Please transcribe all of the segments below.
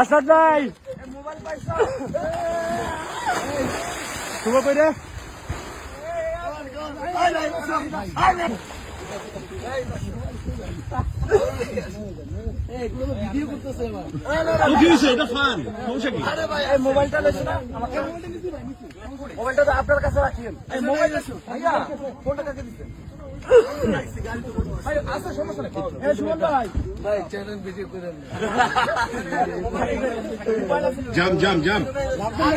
আসাদ ভাই। শুভ করে মোবাইলটা লেছো না? আমাকে মোবাইলটা তো আপনার কাছে রাখিয়েন। এই মোবাইল ফোনটা কাকে দিচ্ছেন জাম জাম জাম। ভাই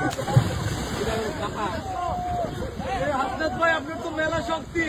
আপনার তো মেলা শক্তি।